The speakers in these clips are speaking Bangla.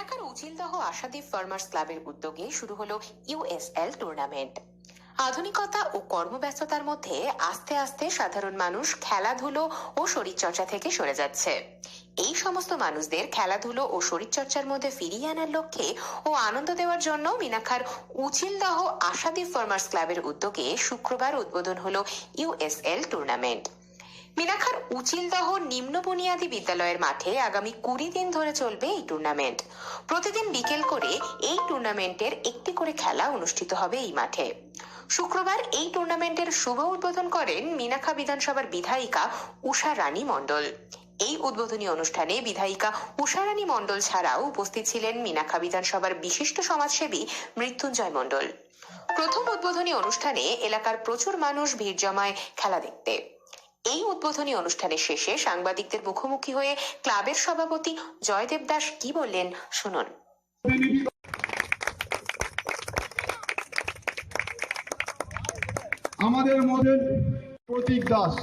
মিনাকার উচিলদহ আশাদীপ ফার্মার্স ক্লাবের উদ্যোগে শুরু হলো ইউএসএল টুর্নামেন্ট। আধুনিকতা ও কর্মব্যস্ততার মধ্যে আস্তে আস্তে সাধারণ মানুষ খেলাধুলো ও শরীরচর্চা থেকে সরে যাচ্ছে। এই সমস্ত মানুষদের খেলাধুলো ও শরীরচর্চার মধ্যে ফিরিয়ে আনার লক্ষ্যে ও আনন্দ দেওয়ার জন্য মিনাখার উচিলদহ আশাদীপ ফার্মার্স ক্লাবের উদ্যোগে শুক্রবার উদ্বোধন হলো ইউএসএল টুর্নামেন্ট। মিনাখার উচিলদহ নিম্ন বুনিয়াদী বিদ্যালয়ের মাঠে আগামী কুড়ি দিন ধরে চলবে এই টুর্নামেন্ট প্রতিদিন বিকেল করে এই টুর্নামেন্টের একটি করে খেলা অনুষ্ঠিত হবে এই মাঠে। শুক্রবার এই টুর্নামেন্টের শুভ উদ্বোধন করেন মিনাখা বিধানসভার বিধায়িকা উষা রানী মণ্ডল। এই উদ্বোধনী অনুষ্ঠানে বিধায়িকা উষা রানী মণ্ডল ছাড়াও উপস্থিত ছিলেন মিনাখা বিধানসভার বিশিষ্ট সমাজসেবী মৃত্যুঞ্জয় মণ্ডল। প্রথম উদ্বোধনী অনুষ্ঠানে এলাকার প্রচুর মানুষ ভিড় জমায় খেলা দেখতে। এই উদ্বোধনী অনুষ্ঠানের শেষে সাংবাদিকদের মুখোমুখি হয়ে ক্লাবের সভাপতি জয়দেব দাস কি বললেন শুনুন। আমাদের মধ্যে প্রতীক দাস।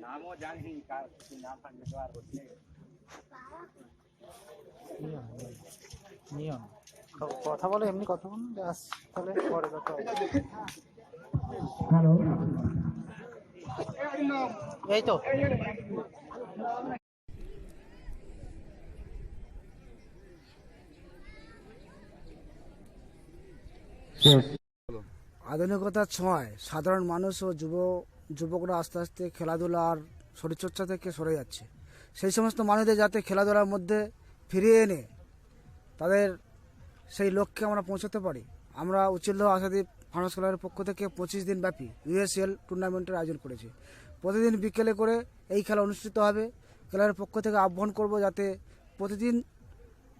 নামও জানি কার কি নাম থাকলে তো আর হচ্ছে নিও না ক- কথা বলে এমনি কথা বলুন ব্যাস তাহলে পরে কথা হবে। হ্যালো। এই তো। আধুনিকতার সময় সাধারণ মানুষ ও যুব যুবকরা আস্তে আস্তে খেলাধুলা আর শরীরচর্চা থেকে সরে যাচ্ছে। সেই সমস্ত মানুষদের যাতে খেলাধুলার মধ্যে ফিরিয়ে এনে তাদের সেই লক্ষ্যে আমরা পৌঁছাতে পারি। আমরা উচিল্য আশাদীপ ফার্মাস ক্লাবের পক্ষ থেকে পঁচিশ দিন ব্যাপী ইউএসএল টুর্নামেন্টের আয়োজন করেছি। প্রতিদিন বিকেলে করে এই খেলা অনুষ্ঠিত হবে। ক্লাবের পক্ষ থেকে আহ্বান করব যাতে প্রতিদিন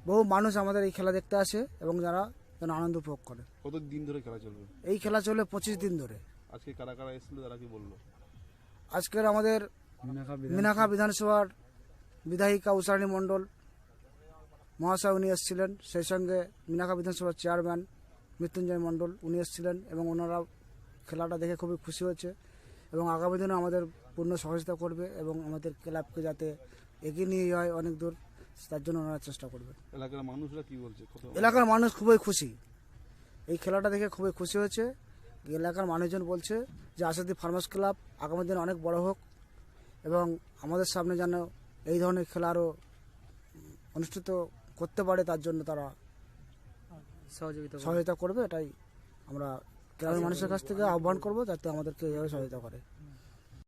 বহু মানুষ আমাদের এই খেলা দেখতে আসে এবং যারা যেন আনন্দ উপভোগ করে। কত দিন ধরে খেলা চলবে? এই খেলা চলে পঁচিশ দিন ধরে। আজকে কারা কারা এসেছিল তারা কি বলল? আজকের আমাদের মিনাখা বিধানসভার বিধায়িকা উষারানী মণ্ডল মহাশয় উনি এসেছিলেন। সেই সঙ্গে মিনাখা বিধানসভার চেয়ারম্যান মৃত্যুঞ্জয় মণ্ডল উনি এসেছিলেন এবং ওনারা খেলাটা দেখে খুবই খুশি হয়েছে এবং আগামী দিনে আমাদের পূর্ণ সহযোগিতা করবে এবং আমাদের ক্লাবকে যাতে এগিয়ে নিয়ে যায় অনেক দূর তার জন্য ওনারা চেষ্টা করবে। এলাকার মানুষরা কি বলছে? এলাকার মানুষ খুবই খুশি। এই খেলাটা দেখে খুবই খুশি হয়েছে। এলাকার মানুষজন বলছে যে আসাদি ফার্মার্স ক্লাব আগামী দিনে অনেক বড় হোক এবং আমাদের সামনে যেন এই ধরনের খেলা আরও অনুষ্ঠিত করতে পারে তার জন্য তারা সহযোগিতা সহায়তা করবে এটাই আমরা গ্রামের মানুষের কাছ থেকে আহ্বান করব যাতে আমাদেরকে এইভাবে সহায়তা করে।